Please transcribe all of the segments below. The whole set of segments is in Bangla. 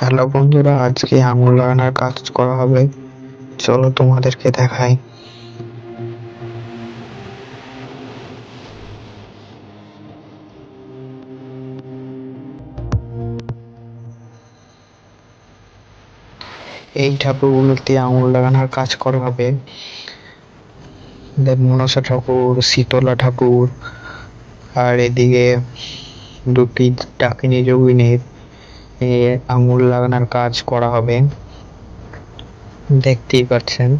হ্যালো বন্ধুরা, আজকে আঙুল লাগানোর কাজ করা হবে। চলো তোমাদেরকে দেখাই। এই ঠাকুরগুলোতে আঙুল লাগানোর কাজ করা হবে। মনসা ঠাকুর, শীতলা ঠাকুর, আর এদিকে দুটি ডাকিনী যোগিনীর এ আঙুর লাগানোর কাজ করা হবে। দেখতেই পাচ্ছেন।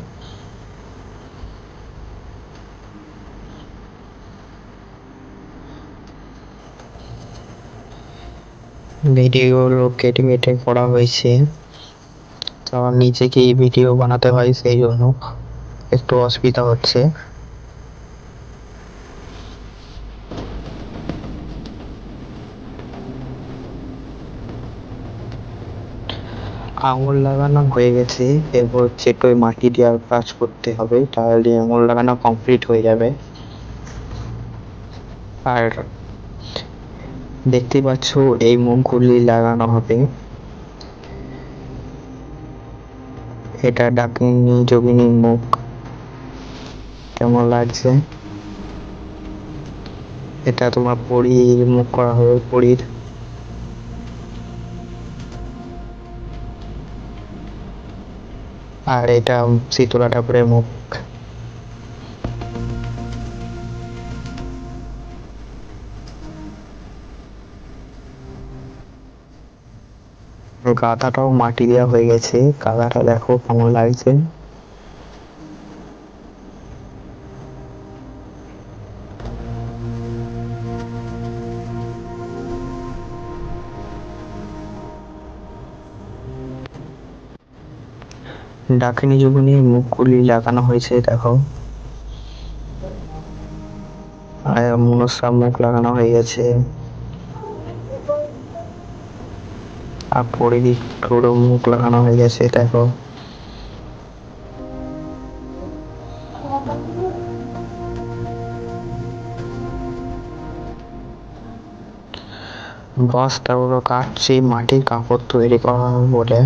ভিডিওগুলো কেটে কেটে করা হয়েছে। আমার নিজেকেই ভিডিও বানাতে হয় সেই জন্য একটু অসুবিধা হচ্ছে। আঙুর লাগানো হয়ে গেছে, এরপর চেটোয় মাটি দেওয়ার কাজ করতে হবে, তাহলে আঙুর লাগানো কমপ্লিট হয়ে যাবে। আর দেখতে পাচ্ছ এই মুখগুলি লাগানো হবে। এটা ডাকিনী যোগিনীর মুখ। কেমন লাগছে? এটা তোমার পরীর মুখ করা হবে পরীর আর এটা শীতলা ঠাকুরের মুখ। গাদাটাও মাটি দেওয়া হয়ে গেছে। গাদাটা দেখো কেমন লাগছে। ডাকিনী যোগিনী মুখগুলি লাগানো হয়েছে, দেখো। মনসা মুখ লাগানো হয়ে গেছে। আর পরিধি পুরো মুখ লাগানো হয়ে গেছে, দেখো। বস্তাগুলো কাটছে, মাটির কাপড় তৈরি করা হবে বলে।